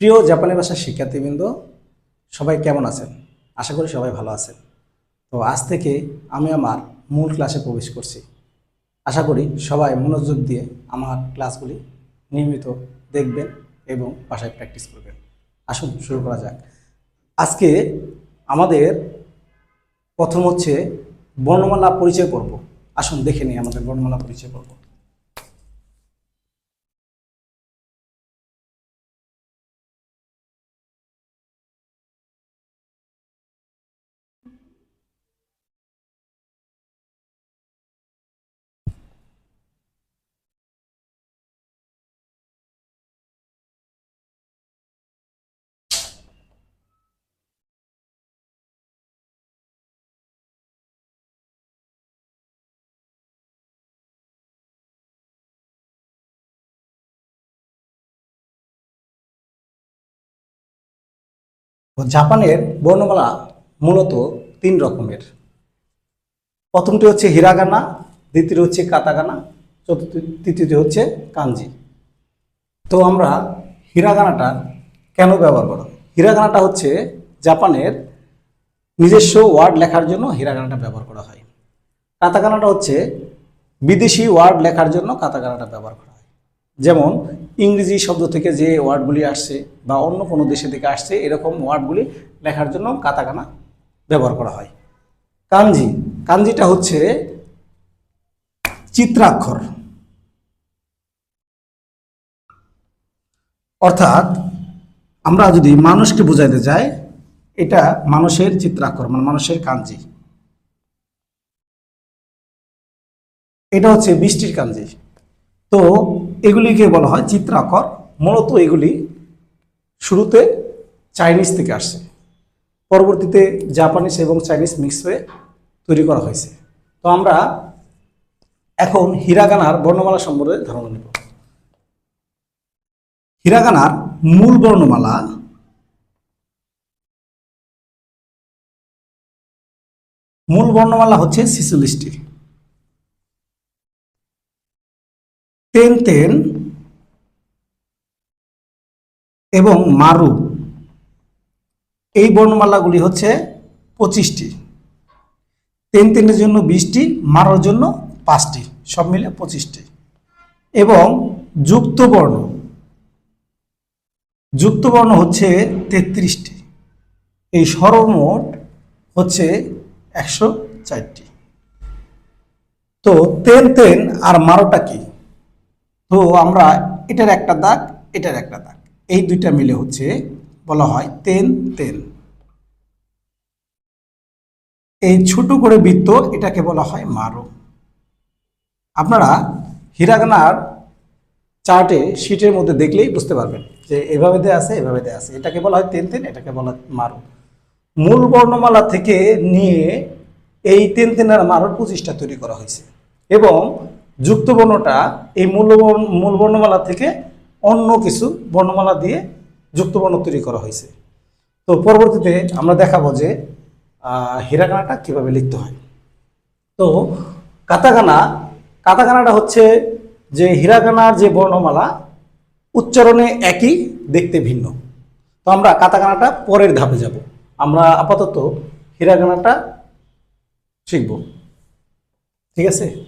প্রিয় জাপানি ভাষার শিক্ষার্থীবৃন্দ, সবাই কেমন আছেন? আশা করি সবাই ভালো আছেন। তো আজ থেকে আমি আমার মূল ক্লাসে প্রবেশ করছি। আশা করি সবাই মনোযোগ দিয়ে আমার ক্লাসগুলি নিয়মিত দেখবেন এবং বাসায় প্র্যাকটিস করবেন। আসুন, শুরু করা যাক। আজকে আমাদের প্রথম হচ্ছে বর্ণমালা পরিচয় পর্ব। আসুন, দেখে নিই আমাদের বর্ণমালা পরিচয় পর্ব। জাপানের বর্ণমালা মূলত তিন রকমের। প্রথমটি হচ্ছে হিরাগানা দ্বিতীয় হচ্ছে কাতাগানা, চতুর্থ তৃতীয়টি হচ্ছে কাঞ্জি। তো আমরা হিরাগানাটা কেন ব্যবহার করো হিরাগানাটা হচ্ছে জাপানের নিজস্ব ওয়ার্ড লেখার জন্য হিরাগানাটা ব্যবহার করা হয়। কাতাগানাটা হচ্ছে বিদেশি ওয়ার্ড লেখার জন্য কাতাগানাটা ব্যবহার করা হয়। যেমন ইংরেজি শব্দ থেকে যে ওয়ার্ডগুলি আসছে বা অন্য কোনো দেশে থেকে আসছে, এরকম ওয়ার্ডগুলি লেখার জন্য কাতাকানা ব্যবহার করা হয়। কাঞ্জি কাঞ্জিটা হচ্ছে চিত্রাক্ষর। অর্থাৎ আমরা যদি মানুষকে বোঝাইতে চাই, এটা মানুষের চিত্রাক্ষর মানে মানুষের কাঞ্জি এটা হচ্ছে বৃষ্টির কাঞ্জি তো এগুলিকে বলা হয় চিত্রাক্ষর মূলত এগুলি শুরুতে চাইনিজ থেকে আসছে। পরবর্তীতে জাপানিজ এবং চাইনিজ মিক্স হয়ে তৈরি করা হয়েছে। তো আমরা এখন হিরাগানার বর্ণমালা সম্পর্কে ধারণা নেব। হিরাগানার মূল বর্ণমালা মূল বর্ণমালা হচ্ছে ছিচল্লিশটি তেন তেন এবং মারু। এই বর্ণমালাগুলি হচ্ছে পঁচিশটি। তেন তেনের জন্য বিশটি, মারোর জন্য পাঁচটি, সব মিলে পঁচিশটি। এবং যুক্ত বর্ণ যুক্ত বর্ণ হচ্ছে তেত্রিশটি। এই সর্বমোট হচ্ছে একশো চারটি। তো তেন তেন আর মারোটা কি? তো আমরা এটার একটা দাগ, এটার একটা দাগ। এই দুইটা মিলে হচ্ছে, বলা হয় তেন তেন এই ছোট করে বৃত্ত এটাকে বলা হয় মারো। আপনারা হিরাগানার চার্টে, শিটের মধ্যে দেখলেই বুঝতে পারবেন যে এভাবে দেয়া আছে, এভাবে দেয়া আছে। এটাকে বলা হয় তেন তেন এটাকে বলা হয় মারো। মূল বর্ণমালা থেকে নিয়ে এই তেন তেন আর মারোর পঁচিশটা তৈরি করা হয়েছে। এবং যুক্ত বর্ণটা এই মূল মূল বর্ণমালা থেকে অন্য কিছু বর্ণমালা দিয়ে যুক্ত বর্ণ তৈরি করা হয়েছে। তো পরবর্তীতে আমরা দেখাবো যে আহ, হিরাগানাটা কীভাবে লিখতে হয়। তো কাতাগানা কাতাগানাটা হচ্ছে যে হিরাগানার যে বর্ণমালা উচ্চারণে একই দেখতে ভিন্ন। তো আমরা কাতাগানাটা পরের ধাপে যাব। আমরা আপাতত হিরাগানাটা শিখব। ঠিক আছে?